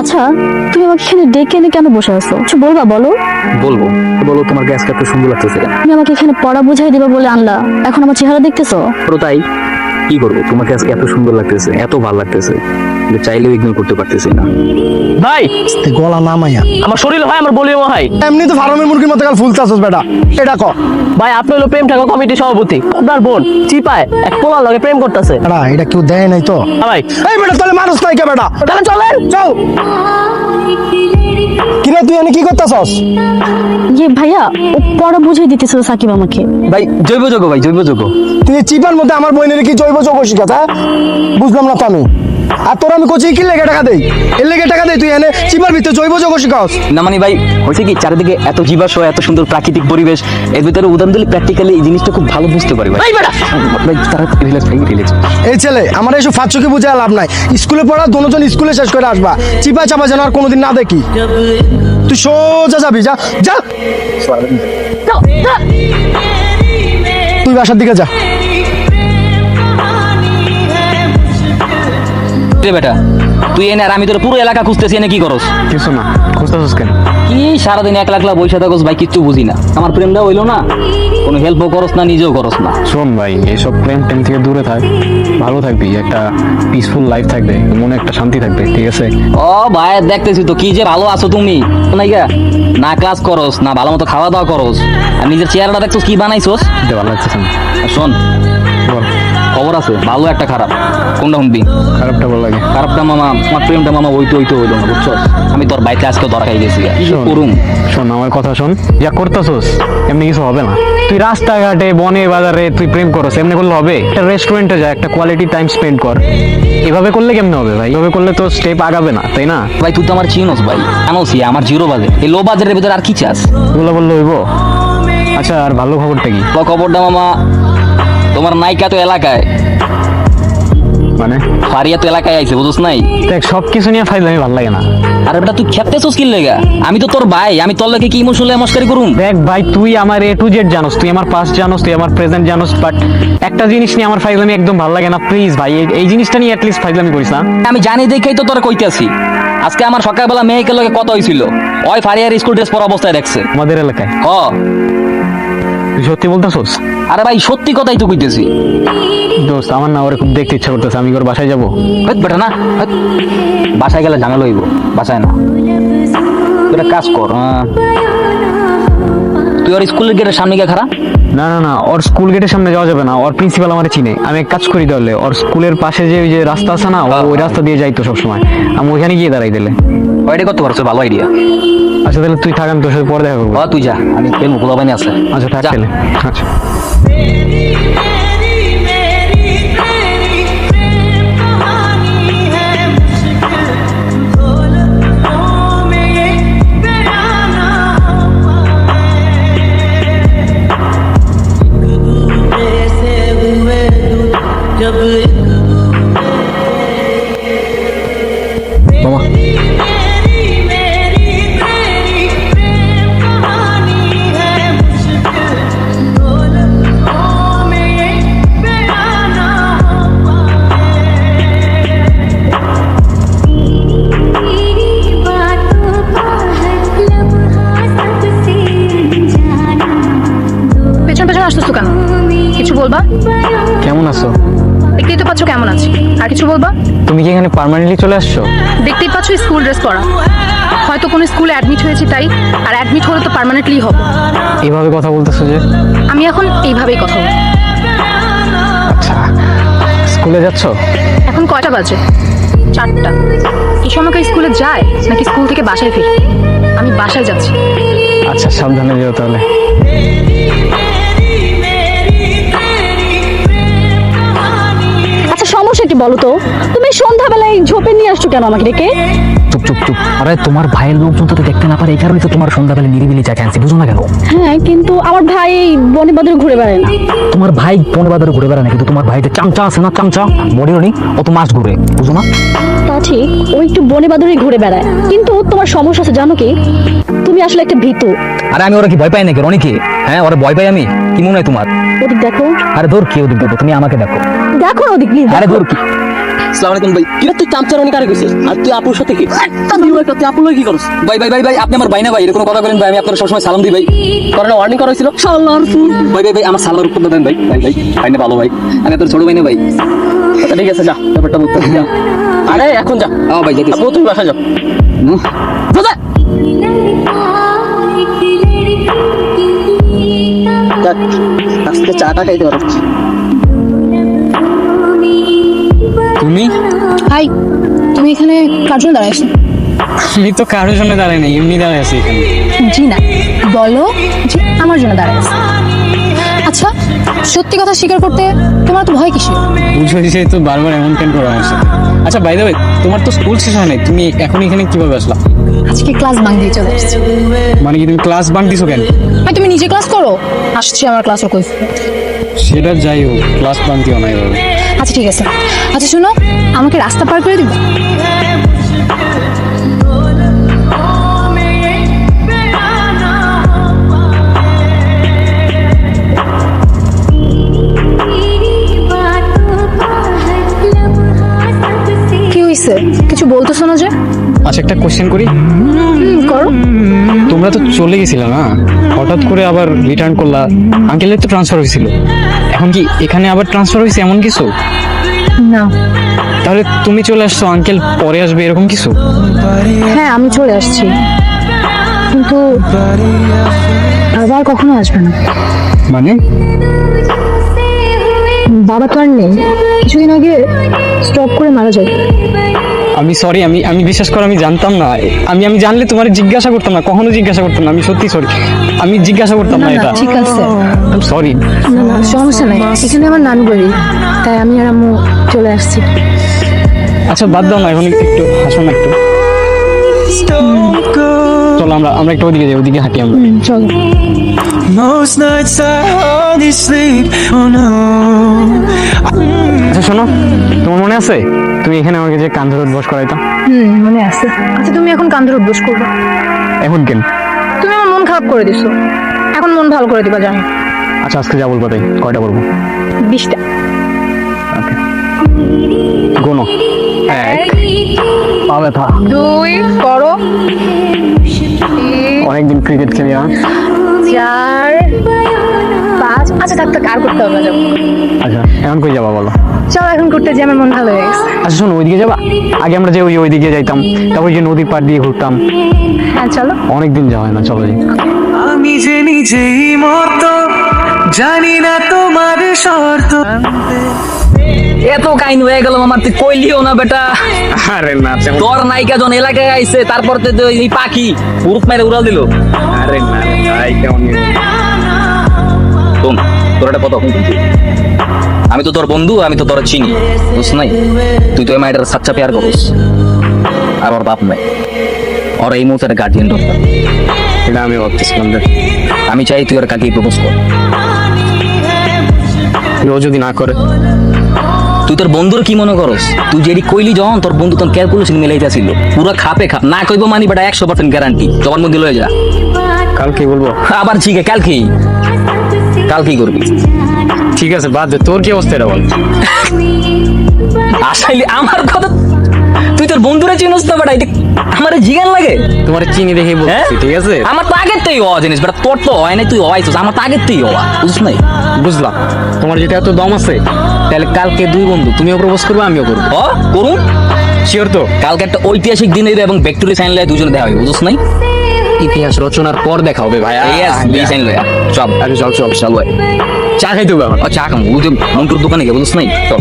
আচ্ছা তুমি আমাকে এখানে ডেকে এনে কেন বসে আছো? কিছু বলবা বলো। বলব। বলো তোমার গ্যাস এত সুন্দর লাগতেছে তুমি আমাকে এখানে পড়া বুঝাই দিবা বলে আনলা। এখন আমার চেহারা দেখতেছো? তো তাই? কি করব? তোমাকে আজকে এত সুন্দর লাগতেছে? এত ভালো লাগতেছে। চাইলেও ইগনোর করতে পারতেছি না। ভাই! গলা নামাইয়া আমার শরীর হয় আমার বলিও হয় এমনি তো ফার্মের মুরগির মতো কাল ফুলতাছস বেটা। এটা ক। ভাই আপনি হলো প্রেম ঠাকুর কমিটির সভাপতি। আপনার বোন চিপায় এক পোলার লগে প্রেম করতেছে। এটা কেউ দেয় নাই তো। ভাই। এই বেটা তাহলে মানুষ নাই কে বেটা? তাহলে চলেন। চল। কিরে তুই এনে কি করতেছস? ইয়ে ভাইয়া ও পড়া বুঝাই দিতেছিল সাকিব আমাকে। ভাই জৈব যোগ ভাই জৈব যোগ্য তুই চিপার মধ্যে আমার বইনের কি জৈব যৌগ শিখাত হ্যাঁ? বুঝলাম না তো আমি। আর তোর আমি কোচিং কি লেগে টাকা দেই? এর লেগে টাকা দেই তুই এনে? চিপার ভিতরে জৈব যৌগ শিখাস? না মানে ভাই হয়েছে কি? চারিদিকে এত জীবাশ্ম এত সুন্দর প্রাকৃতিক পরিবেশ এর ভিতরে উদাহরণ দিলে প্র্যাকটিক্যালি এই জিনিসটা খুব ভালো বুঝতে পারি ভাই। এই ভাই তারা রিল্যাক্স ভাই রিল্যাক্স এই ছেলে আমার এইসব ফাঁচুকে বুঝে লাভ নাই। স্কুলে পড়া দোনোজন স্কুলে শেষ করে আসবা। চিপা চাপা যেন আর কোনোদিন না দেখি। তুই সোজা যাবি যা যা। তুই বাসার দিকে যা। রে বেটা তুই এনে আর আমি তোর পুরো এলাকা খুঁজতেছি এনে কি করস? কিছু না খুঁজতেছিস কেন? কি সারাদিন এক লাখ লাখ বৈশা থাকস ভাই কিচ্ছু বুঝি না। আমার প্রেমটা হইল না কোনো হেল্পও করস না নিজেও করস না। শোন ভাই এইসব প্রেম টেম থেকে দূরে থাক ভালো থাকবি একটা পিসফুল লাইফ থাকবে মনে একটা শান্তি থাকবে ঠিক আছে? ও ভাই দেখতেছি তো কি যে ভালো আছো তুমি। নাইগা না ক্লাস করস না ভালো মতো খাওয়া দাওয়া করস। আর নিজের চেহারাটা দেখছ কি বানাইছস? ভালো আর শোন। বল। খবর আছে ভালো একটা খারাপ। কোনটা শুনবি? খারাপটা ভালো লাগে। খারাপটা মামা আমার প্রেমটা মামা ওইতো ওইতো হইল না বুঝছ? আমি তোর বাইকে আজকে দরকার খাই গেছি করুম? শোন আমার কথা শোন। যা করতেছস এমনি কিছু হবে না। তুই রাস্তাঘাটে বনে বাজারে তুই প্রেম করস এমনি করলে হবে। একটা রেস্টুরেন্টে যা একটা কোয়ালিটি টাইম স্পেন্ড কর। এভাবে করলে কেমনে হবে ভাই? এভাবে করলে তো স্টেপ আগাবে না তাই না? ভাই তুই তো আমার চিনোস ভাই। জানোস আমার জিরো বাজেট এই লো বাজারের ভিতরে আর কি চাস? এগুলো বললে হইব। আচ্ছা আর ভালো খবরটা কি? তো খবরটা মামা তোমার নায়িকা তো এলাকায়। মানে? ফারিয়া তো এলাকায় আইছে বুঝছ নাই? দেখ সব কিছু নিয়ে ফাইল আমি ভালো লাগে না। আর বেটা তুই খেপতেছস কি লেগা? আমি তো তোর ভাই আমি তোর লাগে কি ইমোশনাল মস্কারি করুম? দেখ ভাই তুই আমার এ টু জেড জানোস তুই আমার পাস্ট জানোস তুই আমার প্রেজেন্ট জানোস বাট একটা জিনিস নিয়ে আমার ফাইজলামি একদম ভালো লাগে না প্লিজ ভাই এই- এই জিনিসটা নিয়ে অ্যাটলিস্ট ফাইজলামি করিস না। আমি জানি দেখেই তো তোর কইতেছি। আজকে আমার সকালবেলা মেয়েকে লগে কত হয়েছিল ওই ফারিয়ার স্কুল ড্রেস পরা অবস্থায় দেখছে। আমাদের এলাকায়। হ। তুই সত্যি বলতেছোস? আরে ভাই সত্যি কথাই তো কইতেছি। দোস্ত আমার না ওরে খুব দেখতে ইচ্ছা করতেছে আমি ওর বাসায় যাব? হইত বেটা না হইত। বাসায় গেলে ঝামেলা হইব বাসায় না। তুই একটা কাজ কর আহ, তুই ওর স্কুলের গেটের সামনে গিয়ে খারাপ না না না ওর স্কুল গেটের সামনে যাওয়া যাবে না। ওর প্রিন্সিপাল আমার চিনে। আমি এক কাজ করি তাহলে ওর স্কুলের পাশে যে ওই যে রাস্তা আছে না ও ওই রাস্তা দিয়ে যাইতো সবসময়। আমি ওইখানে গিয়ে দাঁড়াই দিলে ওইটা করতে পারছ ভালো আইডিয়া আচ্ছা তাহলে তুই থাক আমি তোর সাথে পরে দেখা করব। তুই যা আমি পেন মুকুলা বানি আছে আচ্ছা থাক যা। তাহলে। আচ্ছা। Ready. পার্মানেন্টলি চলে আসছো? দেখতেই পাচ্ছ স্কুল ড্রেস পরা। হয়তো কোনো স্কুলে অ্যাডমিট হয়েছি তাই আর অ্যাডমিট হলে তো পার্মানেন্টলি হব। এইভাবে কথা বলতেছো যে? আমি এখন এইভাবেই কথা বলি আচ্ছা স্কুলে যাচ্ছ? এখন কয়টা বাজে? চারটা। এই সময় স্কুলে যায় নাকি স্কুল থেকে বাসায় ফিরে? আমি বাসায় যাচ্ছি। আচ্ছা সাবধানে যেও তাহলে। আচ্ছা সমস্যা কি বলো তো। তুমি ঝোপে নিয়ে আসছো কেন আমাকে ডেকে? চুপ চুপ চুপ। আরে তোমার ভাইয়ের লোকজন তো দেখতে না পারে এই কারণে তো তোমার সন্ধ্যাবেলা নিরিবিলি আনছি বুঝো না কেন? হ্যাঁ কিন্তু আমার ভাই বনে বাদরে ঘুরে বেড়ায় না। তোমার ভাই কোন বাজারে ঘুরে বেড়ায় না কিন্তু তোমার ভাইতে চামচা আছে না চামচা? অত মাছ ঘুরে বুঝো না? তা ঠিক ও একটু বনে বাদরে ঘুরে বেড়ায়। কিন্তু তোমার সমস্যা আছে জানো কি? তুমি আসলে একটা ভীতু। আরে আমি ওরা কি ভয় পাই নাকি? রনিকে হ্যাঁ ওরা ভয় পাই আমি? কি মনে হয় তোমার? ওদিক দেখো। আরে ধর কি ওদিক দেখো তুমি আমাকে দেখো। দেখো না ওদিক আরে ধর কি? আসসালামু আলাইকুম ভাই। কিরে তুই চামচারানি কারে গেছিস। আর তুই আপুর সাথে কি? তুই একটা তুই আপুর কি করছ ভাই ভাই ভাই ভাই আপনি আমার ভাই না ভাই এরকম কথা বলেন ভাই আমি আপনার সবসময় সালাম দিই ভাই। তোর ওয়ার্নিং করা হয়েছিল? শালার ভাই ভাই ভাই আমার সালামের উত্তর দেন ভাই ভাই ভাই ভাই না ভালো ভাই। আমি তোর ছোট ভাই না ভাই। আচ্ছা, ঠিক আছে যা। ব্যাপারটা বলতে যা। আরে এখন যা। আমার ভাই যেতে তুমি বাসা যাও। হুম। যা, যা। যাক, আজকে চাটা খাইতে পারো। তুমি? হাই তুমি এখানে কার জন্য দাঁড়াইছো আমি তো কারোর জন্য দাঁড়াই নাই এমনি দাঁড়াই আছি এখানে। জি না বলো যে আমার জন্য দাঁড়াইছো আচ্ছা সত্যি কথা স্বীকার করতে তোমার তো ভয় কিসের? বুঝো যে তো বারবার এমন কেন করা হয়েছে। আচ্ছা বাই দ্য তোমার তো স্কুল শেষ হয় নাই তুমি এখন এখানে কীভাবে আসলা? আজকে ক্লাস বাং দিয়ে চলে এসেছি। মানে কি তুমি ক্লাস বাঙ্ক দিছো কেন? ভাই তুমি নিজে ক্লাস করো? আসছি আমার ক্লাস কই? সেটা যাই হোক ক্লাস বাঙ্ক দিও না এভাবে। আচ্ছা ঠিক আছে। আচ্ছা শোনো আমাকে রাস্তা পার করে দিবে? কি হইছে কিছু বলতেছো না যে? আচ্ছা একটা কোশ্চেন করি। করো। তোমরা তো চলে গেছিলে না? হঠাৎ করে আবার রিটার্ন করলা। আঙ্কেলের তো ট্রান্সফার হয়েছিল। এখন কি এখানে আবার ট্রান্সফার হয়েছে এমন কিছু? না। তাহলে তুমি চলে আসছো আঙ্কেল পরে আসবে এরকম কিছু? হ্যাঁ আমি চলে আসছি। কিন্তু আবার কখনো আসবে না। মানে? বাবা তো আর নেই। কিছুদিন আগে স্টপ করে মারা যায়। আমি সরি আমি আমি বিশ্বাস করে আমি জানতাম না। আমি আমি জানলে তোমার জিজ্ঞাসা করতাম না কখনো জিজ্ঞাসা করতাম না আমি সত্যি সরি আমি জিজ্ঞাসা করতাম না এটা। ঠিক আছে। সরি না না সমস্যা নাই। এখানে আমার নাম বলি তাই আমি আর আম্মু চলে আসছি। আচ্ছা বাদ দাও না এখন একটু হাসো না একটু। আমরা আমরা একটু ওদিকে যাই ওদিকে হাঁটি আমরা। চলো। Most nights I hardly sleep. Oh no. আচ্ছা শোনো তোমার মনে আছে? তুমি এখানে আমাকে যে কান ধরে বস করাইতো? হুম মনে আছে। আচ্ছা তুমি এখন কান্দের অভ্যাস করবে? এখন কেন? তুমি আমার মন খারাপ করে দিছো। এখন মন ভালো করে দিবা জানি। আচ্ছা আজকে যা বলব তাই কয়টা বলব? বিশটা। গোনো। এক। পা ব্যথা। দুই করো। অনেকদিন ক্রিকেট খেলি না। চার পাঁচ আচ্ছা থাক থাক আর করতে হবে আচ্ছা এখন কই যাবা বলো? চলো এখন করতে যে আমার মন ভালো হয়ে গেছে। আচ্ছা শোনো ওইদিকে যাবা? আগে আমরা যে ওই ওইদিকে যাইতাম তারপর ওই যে নদীর পাড় দিয়ে ঘুরতাম। হ্যাঁ চলো। অনেকদিন যাওয়া হয় না চলো যাই। আমি যে নিজেই মতো জানি না তোমার শর্ত। এত কাইন হয়ে গেল আমার তুই কইলিও না বেটা? আরে না তোর নায়িকা জন এলাকায় আইছে তারপর তো এই পাখি পুরুত মেরে উড়াল দিল। আরে না ভাই কেমন তোম তোর একটা কথা আমি তো তোর বন্ধু আমি তো তোর চিনি বুঝ নাই? তুই তো এই মাইটার সাচ্চা পেয়ার করিস আর ওর বাপ নাই। ওর এই মুহূর্তে গার্জিয়ান দরকার। এটা আমি ভাবতেছিলাম আমি চাই তুই ওর কাকি প্রপোজ কর। ও যদি না করে। তুই তোর বন্ধুর কি মনে করস? তুই যেটি কইলি যখন তোর বন্ধু তোর ক্যালকুলেশন মিলাইতেছিল। পুরো খাপে খাপ। না কইব মানি বেটা একশো পার্সেন্ট গ্যারান্টি জবান মধ্যে লয়ে যা। কাল কি বলব। আবার ঠিক আছে কাল কি কাল করবি। ঠিক আছে বাদ দে। তোর কি অবস্থা এটা বল? আসাইলি আমার কথা বন্ধুরা চিনস তো বেটা এটা আমার জিগান লাগে। তোমার চিনি হ্যাঁ বলছি ঠিক আছে? আমার তো আগের তুই হওয়া জিনিস বেটা তোর তো হয় না তুই হওয়াইছিস আমার তো আগের তুই হওয়া বুঝছ নাই? বুঝলাম। তোমার যেটা এত দম আছে তাহলে কালকে দুই বন্ধু তুমিও প্রপোজ করবে আমিও করব। ও করুন শিওর তো? কালকে একটা ঐতিহাসিক দিন হইবে এবং ব্যাকটেরিয়া সাইন লয়ে দুজনে দেখা হবে বুঝছ নাই? ইতিহাস রচনার পর দেখা হবে ভাই ইয়েস লয়ে চল। আরে চল চল। চল ভাই চা খাইতে হবে আমার চা যে মন্টুর দোকানে গিয়ে বুঝছ নাই? চল।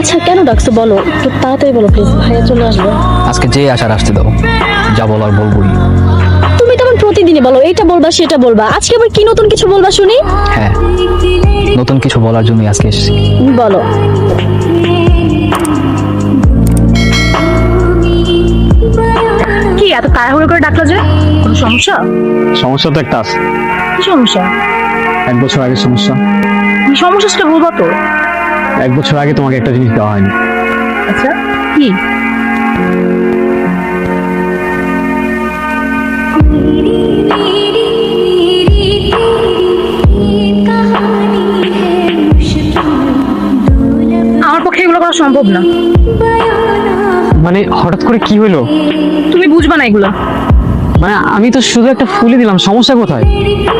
আচ্ছা কেন ডাকছো বলো? একটু তাড়াতাড়ি বলো প্লিজ ভাইয়া চলে আসবে। আজকে যে আসার আসতে দাও যা বলার বলবই। তুমি তেমন প্রতিদিনই বলো এটা বলবা সেটা বলবা। আজকে আবার কি নতুন কিছু বলবা শুনি? হ্যাঁ নতুন কিছু বলার জন্যই আজকে এসেছি। বলো। কি এত তাড়াহুড়ো করে ডাকলো যে? কোনো সমস্যা? সমস্যা তো একটা আছে। কি সমস্যা? এক বছর আগে সমস্যা। কি সমস্যা সেটা বলব তো। এক বছর আগে তোমাকে একটা জিনিস দেওয়া হয়নি। আচ্ছা কি? আমার পক্ষে এগুলো করা সম্ভব না। মানে হঠাৎ করে কি হলো? তুমি বুঝবা না এগুলো। মানে আমি তো শুধু একটা ফুলই দিলাম সমস্যা কোথায়?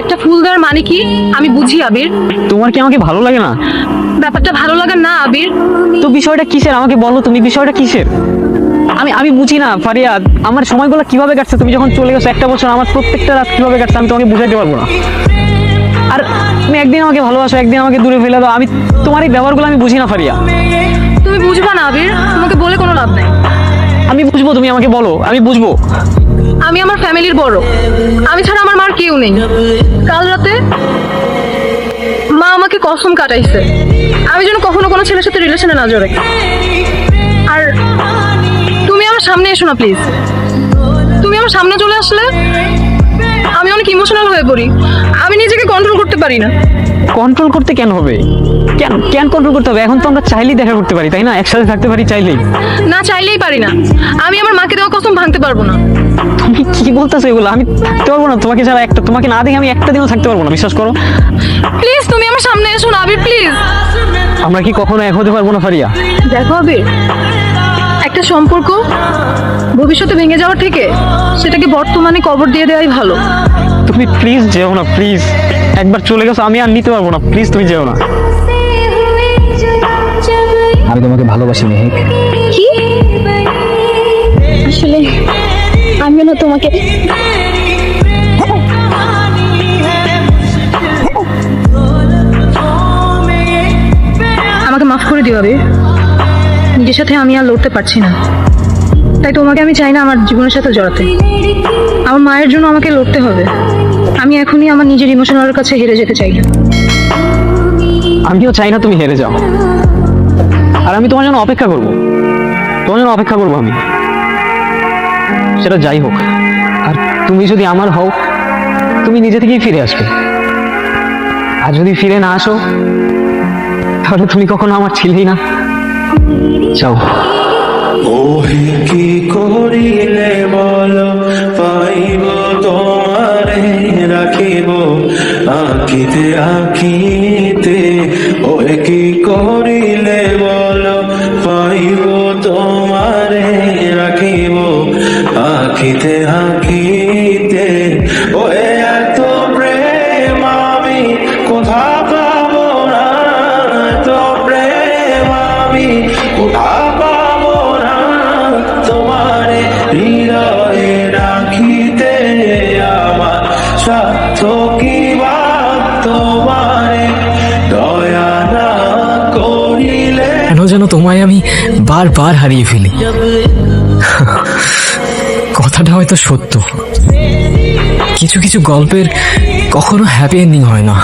একটা ফুল দেওয়ার মানে কি? আমি বুঝি আবির। তোমার কি আমাকে ভালো লাগে না? ব্যাপারটা ভালো লাগে না আবির। তো বিষয়টা কিসের? আমাকে বলো তুমি বিষয়টা কিসের? আমি আমি বুঝি না ফারিয়া। আমার সময়গুলো কীভাবে কাটছে? তুমি যখন চলে গেছো একটা বছর আমার প্রত্যেকটা রাত কীভাবে কাটছে? আমি তোমাকে বুঝাইতে পারব না। আর তুমি একদিন আমাকে ভালোবাসো একদিন আমাকে দূরে ফেলে দাও। আমি তোমার এই ব্যবহারগুলো আমি বুঝি না ফারিয়া। তুমি বুঝবা না আবির। তোমাকে বলে কোনো লাভ নাই। আমি বুঝব তুমি আমাকে বলো। আমি বুঝব। আমি আমার ফ্যামিলির বড়। আমি ছাড়া আমার মার কেউ নেই। কাল রাতে মা আমাকে কসম কাটাইছে। আমি যেন কখনো কোনো ছেলের সাথে রিলেশনে না জড়াই। আর তুমি আমার সামনে এসো না প্লিজ তুমি আমার সামনে চলে আসলে আমি অনেক ইমোশনাল হয়ে পড়ি। আমি নিজেকে কন্ট্রোল করতে পারি না। কন্ট্রোল করতে কেন হবে? কেন কেন কন্ট্রোল করতে হবে? এখন তো আমরা চাইলেই দেখা করতে পারি তাই না? একসাথে থাকতে পারি চাইলেই। না চাইলেই পারি না। আমি আমার মাকে দেওয়া কসম ভাঙতে পারব না। তুমি কি বলতেছো এগুলো? আমি থাকতে পারব না। তোমাকে ছাড়া একটা তোমাকে না দেখে আমি একটা দিনও থাকতে পারব না বিশ্বাস করো। প্লিজ তুমি আমার সামনে এসো না আবির প্লিজ আমরা কি কখনো এক হতে পারব না ফারিয়া? দেখো আবির একটা সম্পর্ক ভবিষ্যতে ভেঙে যাওয়ার থেকে সেটাকে বর্তমানে কবর দিয়ে দেওয়াই ভালো। তুমি প্লিজ যেও না প্লিজ একবার চলে গেছো আমি আর নিতে পারব না। প্লিজ তুমি যেও না। আমি তোমাকে ভালোবাসি মেহেক। কি? আসলে আমিও না তোমাকে। আমাকে মাফ করে দিও আবির। নিজের সাথে আমি আর লড়তে পারছি না। তাই তোমাকে আমি চাই না আমার জীবনের সাথে জড়াতে। আমার মায়ের জন্য আমাকে লড়তে হবে। আমি এখনই আমার নিজের ইমোশনালের কাছে হেরে যেতে চাই। না আমিও চাই না তুমি হেরে যাও। আর আমি তোমার জন্য অপেক্ষা করব। তোমার জন্য অপেক্ষা করব আমি। সেটা যাই হোক। আর তুমি যদি আমার হও তুমি নিজে থেকেই ফিরে আসবে। আর যদি ফিরে না আসো তাহলে তুমি কখনো আমার ছিলেই না। যাও। ওহে কি করিলে বল পাইব তোমারে রাখিব। আঁকিতে আঁকিতে বারবার হারিয়ে ফেলি। কথাটা হয়তো সত্য। কিছু কিছু গল্পের কখনো হ্যাপি এন্ডিং হয় না।